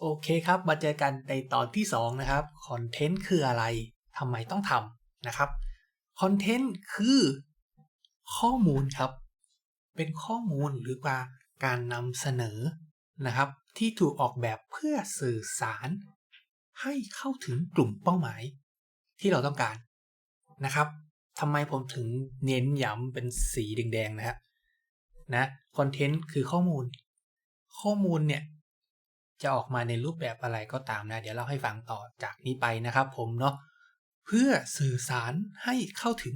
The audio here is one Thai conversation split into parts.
โอเคครับ มาเจอกันในตอนที่ 2 นะครับ คอนเทนต์คืออะไร ทำไมต้องทำนะครับ คอนเทนต์คือข้อมูลครับ เป็นข้อมูลหรือว่าการนำเสนอนะครับ ที่ถูกออกแบบเพื่อสื่อสาร ให้เข้าถึงกลุ่มเป้าหมาย ที่เราต้องการนะครับทำไมผมถึงเน้นย้ำเป็นสีแดงๆนะครับนะ คอนเทนต์คือข้อมูล ข้อมูลเนี่ย จะออกมาในรูปแบบอะไรก็ตามนะ เดี๋ยวเล่าให้ฟังต่อจากนี้ไปนะครับผมเนาะเพื่อสื่อสารให้เข้าถึง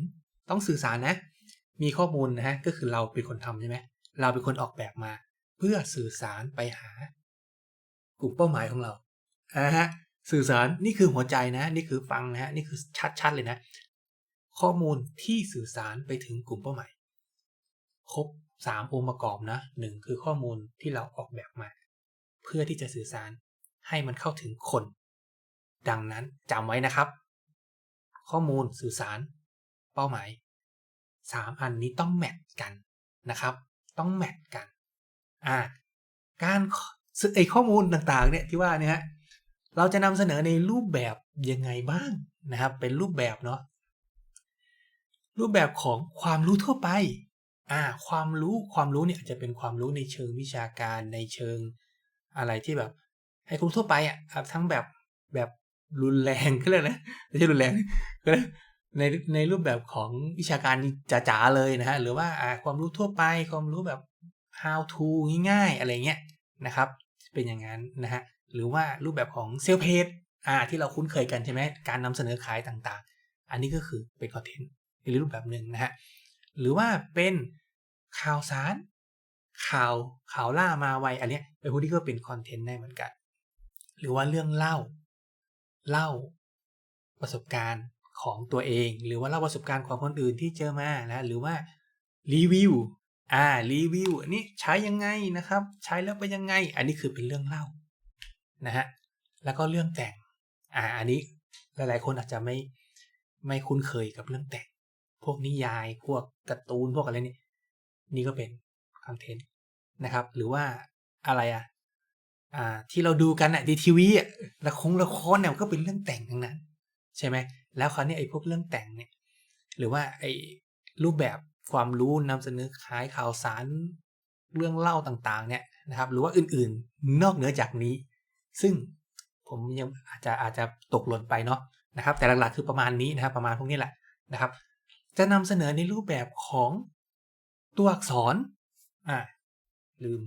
ต้องสื่อสารนะ มีข้อมูลนะฮะก็คือเราเป็นคนทำใช่ไหมเราเป็นคนออกแบบมา เพื่อสื่อสารไปหากลุ่มเป้าหมายของเราอ่าฮะสื่อสารนี่คือหัวใจนะ นี่คือฟังนะฮะนี่คือชัดๆเลยนะ ข้อมูลที่สื่อสารไปถึงกลุ่มเป้าหมายครบสามองค์ประกอบนะหนึ่งคือข้อมูลที่เราออกแบบมา เพื่อที่จะสื่อสารให้มันเข้าถึงคน ดังนั้นจำไว้นะครับ ข้อมูลสื่อสาร เป้าหมายสามอันนี้ต้องแมทกันนะครับ ต้องแมทกันอ่าการไอข้อมูลต่างๆเนี่ยที่ว่าเนี่ยเราจะนำเสนอในรูปแบบยังไงบ้างนะครับ เป็นรูปแบบเนาะรูปแบบของความรู้ทั่วไปอ่าความรู้ความรู้เนี่ยอาจจะเป็นความรู้ในเชิงวิชาการในเชิง อะไรที่แบบ ให้คุณทั่วไปอะทั้งแบบแบบรุนแรงก็เลยนะไม่ใช่รุนแรงก็เลยในในรูปแบบของวิชาการจ๋าๆเลยนะฮะหรือว่าความรู้ทั่วไปความรู้แบบ how to ง่ายๆอะไรเงี้ยนะครับ เป็นอย่างนั้นนะฮะหรือว่ารูปแบบของเซลเพจอ่าที่เราคุ้นเคยกันใช่ไหมการนำเสนอขายต่างๆ อันนี้ก็คือเป็นคอนเทนต์ในรูปแบบหนึ่งนะฮะหรือว่าเป็นข่าวสาร ข่าวข่าวล่ามาไวอันนี้เป็นพวกที่ก็เป็นคอนเทนต์ได้เหมือนกัน หรือว่าเรื่องเล่าเล่าประสบการณ์ของตัวเอง หรือว่าเล่าประสบการณ์ของคนอื่นที่เจอมานะหรือว่ารีวิวอ่ารีวิวอันนี้ใช้ยังไงนะครับ ใช้แล้วเป็นยังไง อันนี้คือเป็นเรื่องเล่านะฮะแล้วก็เรื่องแต่งอ่าอันนี้หลายๆ คนอาจจะไม่ไม่คุ้นเคยกับเรื่องแต่ง พวกนิยายพวกการ์ตูนพวกอะไรนี่นี่ก็เป็น คอนเทนต์นะครับ หรือว่าอะไรอะอ่า ที่เราดูกันอะดีทีวีอะละครละครเนี่ยก็เป็นเรื่องแต่งทั้งนั้น ใช่ไหมแล้วคราวนี้ไอ้พวกเรื่องแต่งเนี่ย หรือว่าไอ้รูปแบบความรู้นำเสนอขายข่าวสารเรื่องเล่าต่างๆ เนี่ยนะครับ หรือว่าอื่นๆนอกเหนือจากนี้ ซึ่งผมยังอาจจะอาจจะตกหล่นไปเนาะนะครับ แต่หลักๆคือประมาณนี้นะครับ ประมาณพวกนี้แหละนะครับ จะนำเสนอในรูปแบบของตัวอักษร อ่าลืม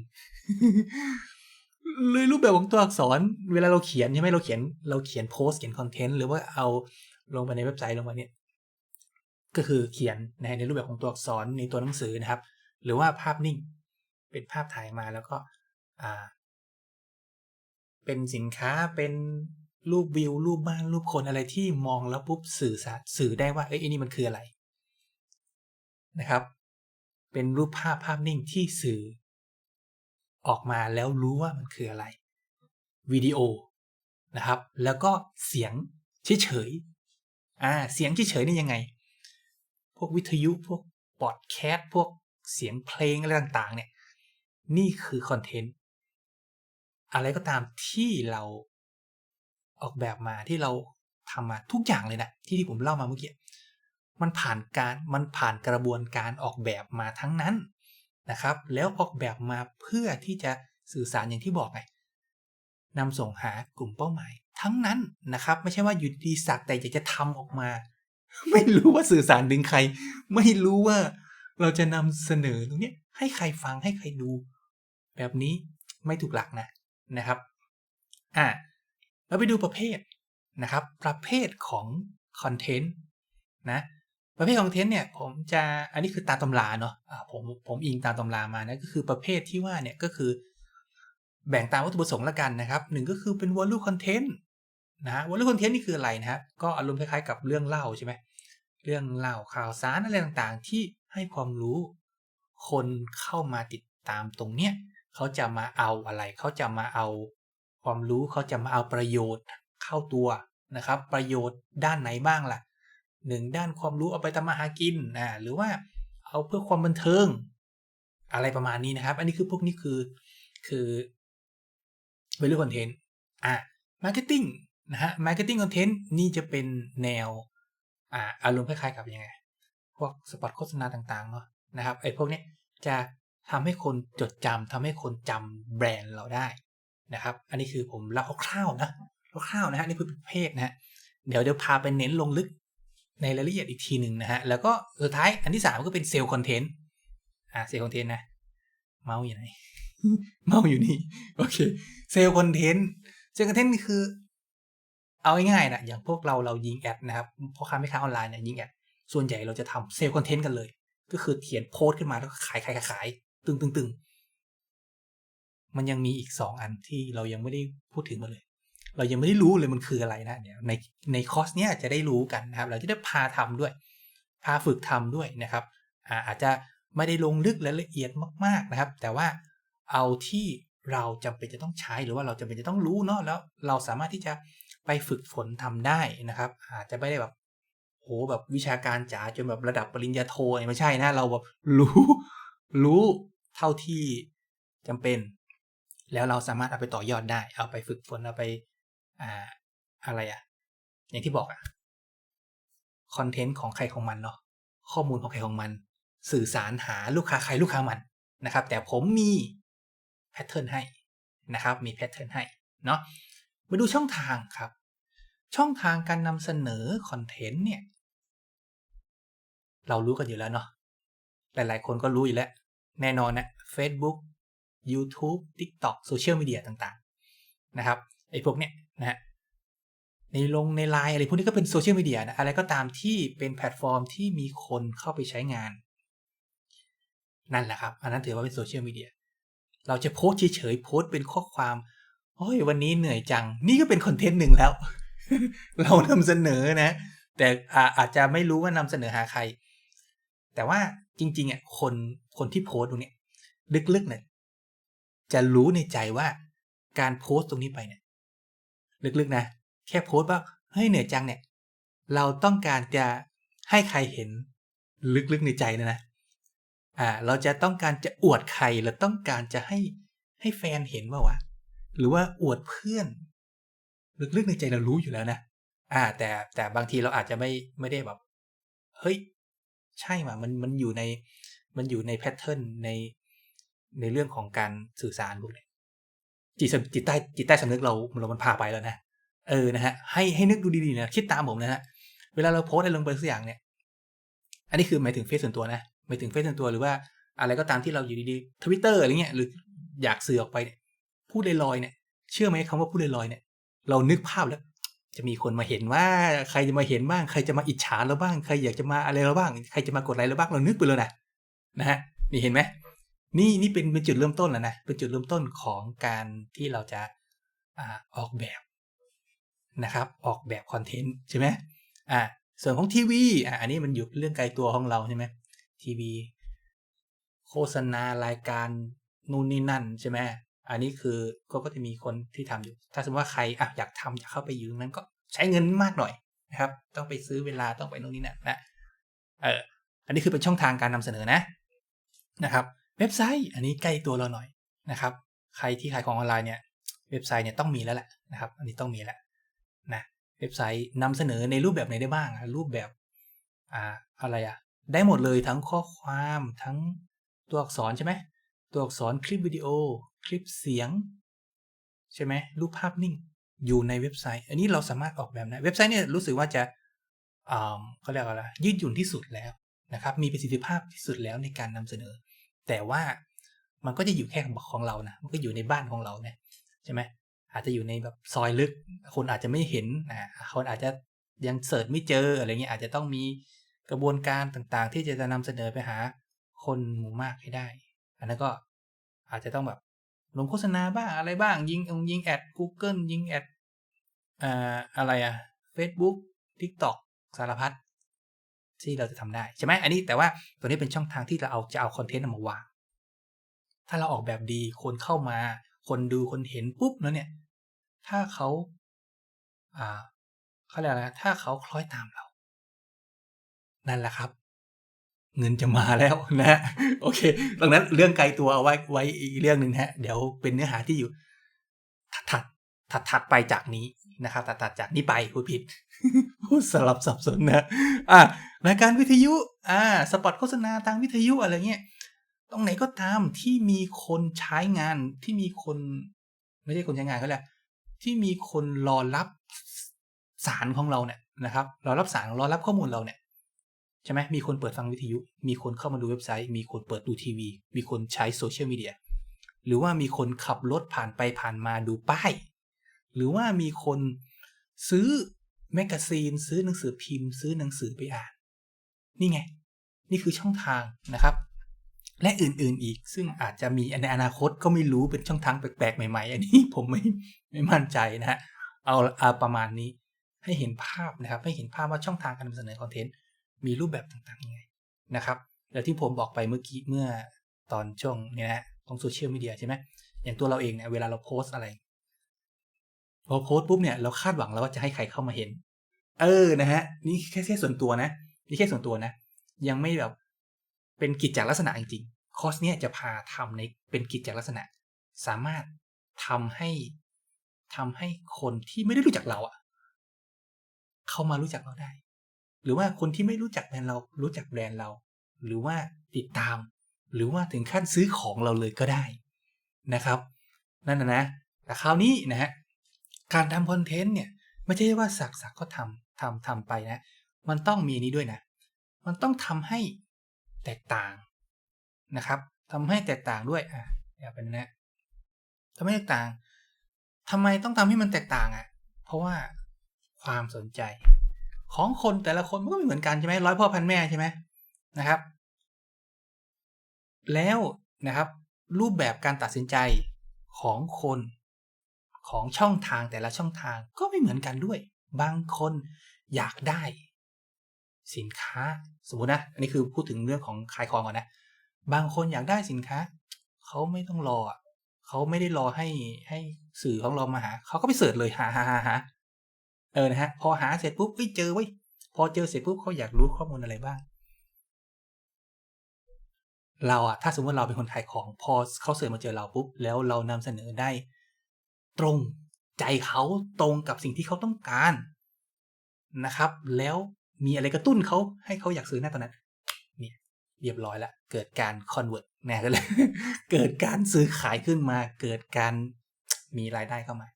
เลยรูปแบบของตัวอักษร เวลาเราเขียนใช่ไหมเราเขียน เราเขียนโพสเขียนคอนเทนต์หรือว่าเอาลงไปในเว็บไซต์ลงมาเนี่ยก็คือเขียนในในรูปแบบของตัวอักษรในตัวหนังสือนะครับ หรือว่าภาพนิ่ง เป็นภาพถ่ายมาแล้วก็อ่า เป็นสินค้าเป็นรูปวิวรูปบ้านรูปคนอะไรที่มองแล้วปุ๊บสื่อสารสื่อได้ว่าเอ้ยนี่มันคืออะไรนะครับ เป็นรูปภาพภาพนิ่งที่สื่อ ออกมาแล้วรู้ว่ามันคืออะไรวิดีโอนะครับ แล้วก็เสียงเฉยๆอ่าเสียงเฉยๆนี่ยังไง พวกวิทยุพวกปอดแคสต์พวกเสียงเพลงอะไรต่างๆ เนี่ย นี่คือคอนเทนต์อะไรก็ตามที่เราออกแบบมาที่เราทำมาทุกอย่างเลยนะที่ที่ผมเล่ามาเมื่อกี้ มันผ่านการมันผ่านกระบวนการออกแบบมาทั้งนั้นนะครับ แล้วออกแบบมาเพื่อที่จะสื่อสารอย่างที่บอกไงนำส่งหากลุ่มเป้าหมาย ทั้งนั้นนะครับ ไม่ใช่ว่าอยู่ดีสักแต่อยากจะทำออกมา ไม่รู้ว่าสื่อสารถึงใคร ไม่รู้ว่าเราจะนำเสนอตรงนี้ให้ใครฟังให้ใครดู แบบนี้ไม่ถูกหลักนะนะครับอะเราไปดูประเภทนะครับ ประเภทของคอนเทนต์นะ ประเภทของคอนเทนต์เนี่ยผมจะอันนี้คือตามตำราเนาะะผมผมอิงตามตำรามานะก็คือประเภทที่ว่าเนี่ยก็คือ แบ่งตามวัตถุประสงค์ละกันนะครับหนึ่งก็คือเป็นวอลลุ่มคอนเทนต์นะวอลลุ่มคอนเทนต์นี่คืออะไรนะครับก็อารมณ์คล้ายๆกับเรื่องเล่าใช่ไหมเรื่องเล่าข่าวสารอะไรต่างๆ ที่ให้ความรู้คนเข้ามาติดตามตรงเนี้ยเขาจะมาเอาอะไร เขาจะมาเอาความรู้เขาจะมาเอาประโยชน์เข้าตัวนะครับ ประโยชน์ด้านไหนบ้างล่ะ หนึ่งด้านความรู้เอาไปทำมาหากินนะหรือว่าเอาเพื่อความบันเทิง อะไรประมาณนี้นะครับ อันนี้คือพวกนี้คือคือ value content อะ marketing นะฮะ marketing content นี่จะเป็นแนวอ่าอารมณ์คล้ายๆกับยังไง พวกสปอตโฆษณาต่างๆเนาะนะครับไอ้พวกนี้จะทำให้คนจดจำทำให้คนจำแบรนด์เราได้นะครับ อันนี้คือผมเล่าคร่าวๆนะคร่าวๆนะฮะนี่คือประเภทนะฮะเดี๋ยวเดี๋ยวพาไปเน้นลงลึก ในรายละเอียดอีกทีหนึ่งนะฮะ แล้วก็สุดท้ายอันที่สามก็เป็นเซลล์คอนเทนต์อ่าเซลล์คอนเทนต์นะ เมาส์อยู่ไหน เมาส์อยู่นี่โอเคเซลล์คอนเทนต์เซลล์คอนเทนต์คือ เอาง่ายๆนะอย่างพวกเราเรายิงแอดนะครับพ่อค้าแม่ค้าออนไลน์เนี่ยยิงแอดส่วนใหญ่เราจะทำเซลล์คอนเทนต์กันเลย ก็คือเขียนโพสต์ขึ้นมาแล้วก็ขายขายขายตึงตึงตึงมันยังมีอีกสองอันที่เรายังไม่ได้พูดถึงมาเลย เรายังไม่ได้รู้เลยมันคืออะไรนะเดี๋ยในในคอร์สเนี้ยจะได้รู้กันนะครับ เราจะได้พาทำด้วย พาฝึกทำด้วยนะครับอาอาจจะไม่ได้ลงลึกและละเอียดมาก ๆนะครับ แต่ว่าเอาที่เราจำเป็นจะต้องใช้หรือว่าเราจำเป็นจะต้องรู้เนาะแล้วเราสามารถที่จะไปฝึกฝนทำได้นะครับ อาจจะไม่ได้แบบโหแบบวิชาการจ๋าจนแบบระดับปริญญาโทไม่ใช่นะ เราแบบรู้รู้เท่าที่จำเป็น แล้วเราสามารถเอาไปต่อยอดได้ เอาไปฝึกฝนเอาไป อ่า อะไรอะอย่างที่บอกอะคอนเทนต์ของใครของมันเนาะข้อมูลของใครของมัน สื่อสารหาลูกค้าใครลูกค้ามันนะครับ แต่ผมมีแพทเทิร์นให้นะครับ มีแพทเทิร์นให้เนาะมาดูช่องทางครับ ช่องทางการนำเสนอคอนเทนต์เนี่ย เรารู้กันอยู่แล้วเนาะหลายๆ คนก็รู้อยู่แล้ว แน่นอนนะ Facebook YouTube TikTok โซเชียลมีเดียต่างๆ นะครับ อ้พวกเนี้ยนะฮะในลงในไลน์อะไรพวกนี้ก็เป็นโซเชียลมีเดียนะอะไรก็ตามที่เป็นแพลตฟอร์มที่มีคนเข้าไปใช้งาน นั่นแหละครับ อันนั้นถือว่าเป็นโซเชียลมีเดียเราจะโพสเฉยๆโพสเป็นข้อความโอ้ยวันนี้เหนื่อยจัง นี่ก็เป็นคอนเทนต์หนึ่งแล้ว เรานำเสนอนะ แต่อาจจะไม่รู้ว่านำเสนอหาใคร แต่ว่าจริงๆอะคนคนที่โพสตรงนี้ลึกๆเนี่ยจะรู้ในใจว่าการโพสต์ตรงนี้ไปเนี่ย ลึกๆนะ แค่โพสต์ว่าเฮ้ยเหนื่อยจังเนี่ย เราต้องการจะให้ใครเห็นลึกๆในใจนะนะอ่า เราจะต้องการจะอวดใครเราต้องการจะให้ให้แฟนเห็นว่าวะหรือว่าอวดเพื่อน ลึกๆในใจเรารู้อยู่แล้วนะอ่า แต่แต่บางทีเราอาจจะไม่ไม่ได้แบบเฮ้ย ใช่มามันมันอยู่ในมันอยู่ในแพทเทิร์นในในเรื่องของการสื่อสารพวกนี้ จิตจิตใต้จิตใต้สำนึกเราเรามันพาไปแล้วนะเออนะฮะให้ให้นึกดูดีๆนะคิดตามผมนะฮะเวลาเราโพสอะไรลงไปสักอย่างเนี่ย อันนี้คือหมายถึงเฟซส่วนตัวนะหมายถึงเฟซส่วนตัวหรือว่าอะไรก็ตามที่เราอยู่ดีๆทวิตเตอร์อะไรเงี้ยหรืออยากสื่อออกไปเนี่ยพูดลอยๆเนี่ย เชื่อไหมคำว่าพูดลอยๆเนี่ย เรานึกภาพแล้ว จะมีคนมาเห็นว่าใครจะมาเห็นบ้าง ใครจะมาอิจฉาเราบ้าง ใครอยากจะมาอะไรเราบ้าง ใครจะมากดไลค์เราบ้างเรานึกไปเลยนะนะฮะนี่เห็นไหม นี่นี่เป็นเป็นจุดเริ่มต้นแล้วนะเป็นจุดเริ่มต้นของการที่เราจะอ่าออกแบบนะครับออกแบบคอนเทนต์ใช่ไหมอ่าส่วนของทีวีอ่าอันนี้มันอยู่เรื่องไกลตัวของเราใช่ไหมทีวีโฆษณารายการนู่นนี่นั่นใช่ไหมอันนี้คือก็ก็จะมีคนที่ทำอยู่ ถ้าสมมติว่าใครอะอยากทำอยากเข้าไปอยู่นั้นก็ใช้เงินมากหน่อยนะครับ ต้องไปซื้อเวลาต้องไปนู่นนี่นั่นนะเอออันนี้คือเป็นช่องทางการนำเสนอนะนะครับ เว็บไซต์อันนี้ใกล้ตัวเราหน่อยนะครับ ใครที่ขายของออนไลน์เนี่ยเว็บไซต์เนี่ยต้องมีแล้วแหละนะครับ อันนี้ต้องมีแหละนะเว็บไซต์นำเสนอในรูปแบบไหนได้บ้าง รูปแบบอ่าอะไรอะได้หมดเลยทั้งข้อความทั้งตัวอักษรใช่ไหมตัวอักษรคลิปวิดีโอ คลิปเสียง ใช่ไหมรูปภาพนิ่งอยู่ในเว็บไซต์ อันนี้เราสามารถออกแบบนะเว็บไซต์เนี่ยรู้สึกว่าจะอ่าเขาเรียกว่าอะไรยืดหยุ่นที่สุดแล้วนะครับ มีประสิทธิภาพที่สุดแล้วในการนำเสนอ แต่ว่ามันก็จะอยู่แค่ของเรานะมันก็อยู่ในบ้านของเราเนี่ยใช่ไหมอาจจะอยู่ในแบบซอยลึก คนอาจจะไม่เห็นนะคนอาจจะยังเสิร์ชไม่เจออะไรเงี้ยอาจจะต้องมีกระบวนการต่างๆ ที่จะนำเสนอไปหาคนหมู่มากให้ได้ อันนั้นก็อาจจะต้องแบบลงโฆษณาบ้างอะไรบ้าง ยิงยิงแอด Google ยิงแอดอ่าอะไรอะ Facebook TikTok สารพัด ที่เราจะทำได้ใช่ไหมอันนี้แต่ว่าตัวนี้เป็นช่องทางที่เราเอาจะเอาคอนเทนต์มาวาง ถ้าเราออกแบบดีคนเข้ามา คนดูคนเห็นปุ๊บแล้วเนี่ย ถ้าเขาอ่าเขาเรียกอะไรถ้าเขาคล้อยตามเรา นั่นแหละครับ เงินจะมาแล้วนะโอเคดังนั้นเรื่องไกลตัวเอาไว้ไว้อีกเรื่องหนึ่งฮะ เดี๋ยวเป็นเนื้อหาที่อยู่ถัดถัดถัดไปจากนี้นะครับถัดถัดจากนี้ไปพูดผิดพูดสลับสับสนนะ อะ รายการวิทยุ อ่า สปอตโฆษณาทางวิทยุอะไรเงี้ย ตรงไหนก็ตามที่มีคนใช้งานที่มีคน ไม่ใช่คนใช้งานเขาแหละ ที่มีคนรอรับสารของเราเนี่ยนะครับ รอรับสารรอรับข้อมูลเราเนี่ยใช่ไหมมีคนเปิดฟังวิทยุ มีคนเข้ามาดูเว็บไซต์ มีคนเปิดดูทีวี มีคนใช้โซเชียลมีเดีย หรือว่ามีคนขับรถผ่านไปผ่านมาดูป้าย หรือว่ามีคนซื้อแมกกาซีน ซื้อหนังสือพิมพ์ ซื้อหนังสือไปอ่าน นี่ไง นี่คือช่องทางนะครับ และอื่นๆอีก ซึ่งอาจจะมีในอนาคตก็ไม่รู้เป็นช่องทางแปลกๆใหม่ ๆ อันนี้ผมไม่ไม่มั่นใจนะฮะเอาเอาประมาณนี้ให้เห็นภาพนะครับ ให้เห็นภาพว่าช่องทางการนำเสนอคอนเทนต์มีรูปแบบต่างๆยังไงนะครับแล้วที่ผมบอกไปเมื่อกี้เมื่อตอนช่วงเนี่ยนะตรงโซเชียลมีเดียใช่ไหมอย่างตัวเราเองเนี่ยเวลาเราโพสอะไรพอโพสปุ๊บเนี่ยเราคาดหวังแล้วว่าจะให้ใครเข้ามาเห็น เออนะฮะนี่แค่แค่ส่วนตัวนะ นี่แค่ส่วนตัวนะ ยังไม่แบบเป็นกิจจลักษณะจริงๆคอร์สเนี่ยจะพาทำในเป็นกิจจลักษณะ สามารถทำให้ทำให้คนที่ไม่ได้รู้จักเราอะเข้ามารู้จักเราได้ หรือว่าคนที่ไม่รู้จักแบรนด์เรารู้จักแบรนด์เรา หรือว่าติดตาม หรือว่าถึงขั้นซื้อของเราเลยก็ได้นะครับ นั่นนะนะแต่คราวนี้นะฮะการทำคอนเทนต์เนี่ย ไม่ใช่ว่าสักสักก็ทำทำทำไปนะ มันต้องมีนี้ด้วยนะ มันต้องทำให้แตกต่างนะครับทำให้แตกต่างด้วยอะอย่าเป็นนะทำให้แตกต่างทำไมต้องทำให้มันแตกต่างอะ เพราะว่าความสนใจ ของคนแต่ละคนมันก็ไม่เหมือนกันใช่ไหมร้อยพ่อพันแม่ใช่ไหมนะครับ แล้วนะครับ รูปแบบการตัดสินใจของคนของช่องทางแต่ละช่องทางก็ไม่เหมือนกันด้วย บางคนอยากได้ สินค้า สมมตินะ อันนี้คือพูดถึงเรื่องของขายของก่อนนะ บางคนอยากได้สินค้า เขาไม่ต้องรอเขาไม่ได้รอให้ให้สื่อของเรามาหา เขาก็ไปเสิร์ชเลยหาหาหาหาเออนะฮะ พอหาเสร็จปุ๊บเจอไว้พอเจอเสร็จปุ๊บเขาอยากรู้ข้อมูลอะไรบ้าง เราอะถ้าสมมติเราเป็นคนขายของพอเขาเสิร์ชมาเจอเราปุ๊บแล้วเรานำเสนอได้ ตรงใจเขาตรงกับสิ่งที่เขาต้องการนะครับ แล้ว มีอะไรกระตุ้นเขาให้เขาอยากซื้อหน้าตอนนั้นเนี่ยเรียบร้อยล้วเกิดการคอนเวิร์ตแน่ก็เลยเกิดการซื้อขายขึ้นมา เกิดการมีรายได้เข้ามา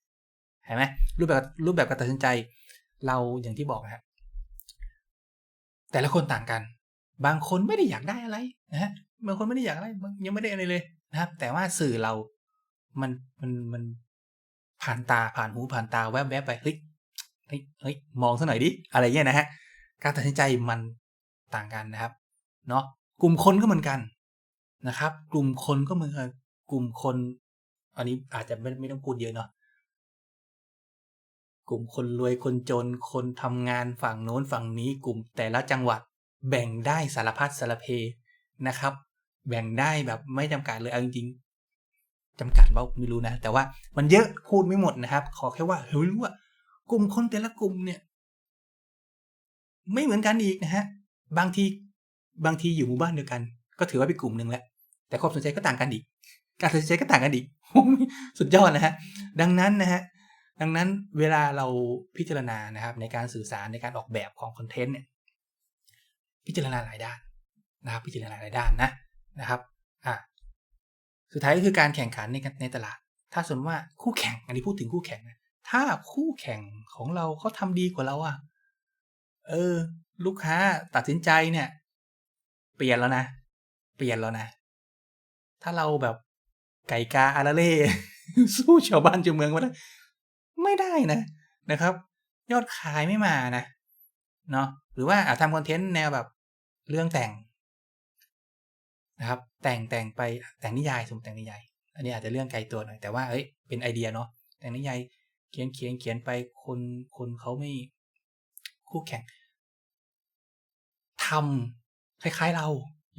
เห็นไหมรูปแบบรูปแบบการตัดสินใจ เราอย่างที่บอกนะแต่ละคนต่างกัน บางคนไม่ได้อยากได้อะไรนะฮะบางคนไม่ได้อยากอะไรยังไม่ได้อะไรเลยนะครับ แต่ว่าสื่อเรา มันมันมันผ่านตาผ่านหูผ่านตาแวบๆไปเฮ้ยเฮ้ยเฮ้ยมองสักหน่อยดิอะไรเงี้ยนะฮะ การตัดสินใจมันต่างกันนะครับเนาะกลุ่มคนก็เหมือนกันนะครับ กลุ่มคนก็เหมือนกันกลุ่มคน อันนี้อาจจะไม่ไม่ต้องพูดเยอะเนาะกลุ่มคนรวยคนจนคนทำงานฝั่งโน้นฝั่งนี้ กลุ่มแต่ละจังหวัดแบ่งได้สารพัดสารเพนะครับ แบ่งได้แบบไม่จำกัดเลยเอาจริงจำกัดเปล่าไม่รู้นะ แต่ว่ามันเยอะพูดไม่หมดนะครับ ขอแค่ว่าเฮ้ยรู้ว่ากลุ่มคนแต่ละกลุ่มเนี่ย ไม่เหมือนกันอีกนะฮะ บางทีบางทีอยู่หมู่บ้านเดียวกัน ก็ถือว่าเป็นกลุ่มหนึ่งแหละ แต่ความสนใจก็ต่างกันอีก การตัดสินใจก็ต่างกันอีก สุดยอดนะฮะ ดังนั้นนะฮะ ดังนั้นเวลาเราพิจารณานะครับ ในการสื่อสารในการออกแบบของคอนเทนต์เนี่ย พิจารณาหลายด้านนะครับ พิจารณาหลายด้านนะนะครับอ่าสุดท้ายก็คือการแข่งขันในในตลาด ถ้าสมมติว่าคู่แข่ง อันนี้พูดถึงคู่แข่งนะถ้าคู่แข่งของเราเขาทาดีกว่าเราอะ เออ ลูกค้าตัดสินใจเนี่ย เปลี่ยนแล้วนะ เปลี่ยนแล้วนะ ถ้าเราแบบไก่กาอาราเล่สู้ชาวบ้านชาวเมืองมาได้ไม่ได้นะนะครับ ยอดขายไม่มานะเนาะหรือว่าอาจทำคอนเทนต์แนวแบบเรื่องแต่งนะครับ แต่งแต่งไปแต่งนิยายสมมติแต่งนิยาย อันนี้อาจจะเรื่องไกลตัวหน่อยแต่ว่าเอ้ยเป็นไอเดียเนาะแต่งนิยายเขียนเขียนเขียนไปคนคนเขาไม่คู่แข่ง ทำคล้ายๆเรา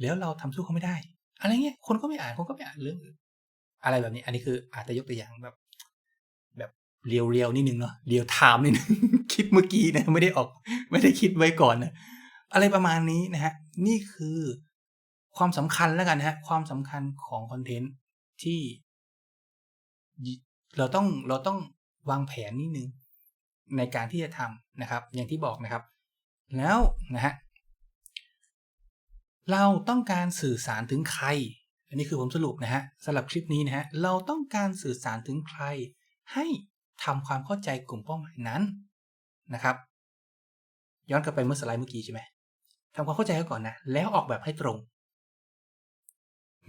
แล้วเราทำสู้เขาไม่ได้ อะไรเงี้ยคนก็ไม่อ่านคนก็ไม่อ่านเรื่องอะไรแบบนี้ อันนี้คืออาจจะยกตัวอย่างแบบ แบบเรียวเรียวนิดนึงเนาะเรียวไทม์นิดนึงคิดเมื่อกี้นะไม่ได้ออก ไม่ได้คิดไว้ก่อนนะอะไรประมาณนี้นะฮะ นี่คือความสำคัญแล้วกันนะฮะ ความสำคัญของคอนเทนต์ที่ เราต้องเราต้องวางแผนนิดนึงในการที่จะทำนะครับ อย่างที่บอกนะครับ แล้วนะฮะ เราต้องการสื่อสารถึงใคร อันนี้คือผมสรุปนะฮะสำหรับคลิปนี้นะฮะ เราต้องการสื่อสารถึงใคร ให้ทำความเข้าใจกลุ่มเป้าหมายนั้นนะครับ ย้อนกลับไปเมื่อสไลด์เมื่อกี้ใช่ไหมทำความเข้าใจเขาก่อนนะ แล้วออกแบบให้ตรง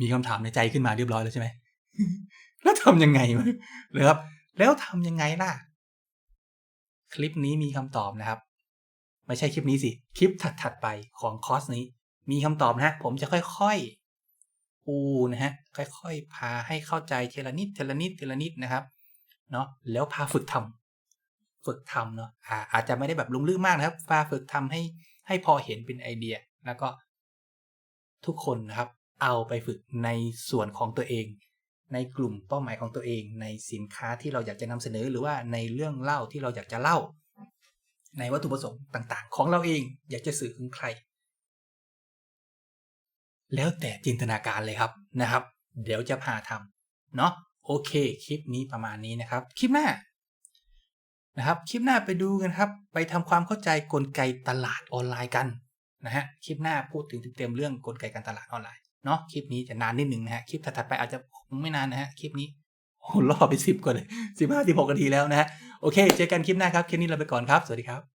มีคำถามในใจขึ้นมาเรียบร้อยแล้วใช่ไหม แล้วทำยังไงวะเลยครับ แล้วทำยังไงล่ะ คลิปนี้มีคำตอบนะครับ ไม่ใช่คลิปนี้สิ คลิปถัดๆไปของคอร์สนี้ มีคำตอบนะ ผมจะค่อยๆปูนะฮะค่อยๆ พาให้เข้าใจทีละนิดทีละนิดทีละนิดนะครับเนาะแล้วพาฝึกทำฝึกทำเนาะอาอาจจะไม่ได้แบบลงลึกมากนะครับพาฝึกทำให้ให้พอเห็นเป็นไอเดียแล้วก็ ทุกคนนะครับ เอาไปฝึกในส่วนของตัวเอง ในกลุ่มเป้าหมายของตัวเอง ในสินค้าที่เราอยากจะนำเสนอหรือว่าในเรื่องเล่าที่เราอยากจะเล่า ในวัตถุประสงค์ต่าง ๆ ของเราเองอยากจะสื่อถึงใคร แล้วแต่จินตนาการเลยครับนะครับ เดี๋ยวจะพาทำเนาะโอเค คลิปนี้ประมาณนี้นะครับ คลิปหน้านะครับ คลิปหน้าไปดูกันครับ ไปทำความเข้าใจกลไกตลาดออนไลน์กันนะฮะคลิปหน้าพูดถึงเต็มๆเรื่องกลไกการตลาดออนไลน์เนาะคลิปนี้จะนานนิดหนึ่งนะฮะคลิปถัดไปอาจจะไม่นานนะฮะคลิปนี้โอ้รอไปสิบกว่าเลยสิบห้าสิบหกนาทีแล้วนะฮะโอเค เจอกันคลิปหน้าครับคลิปนี้เราไปก่อนครับ สวัสดีครับ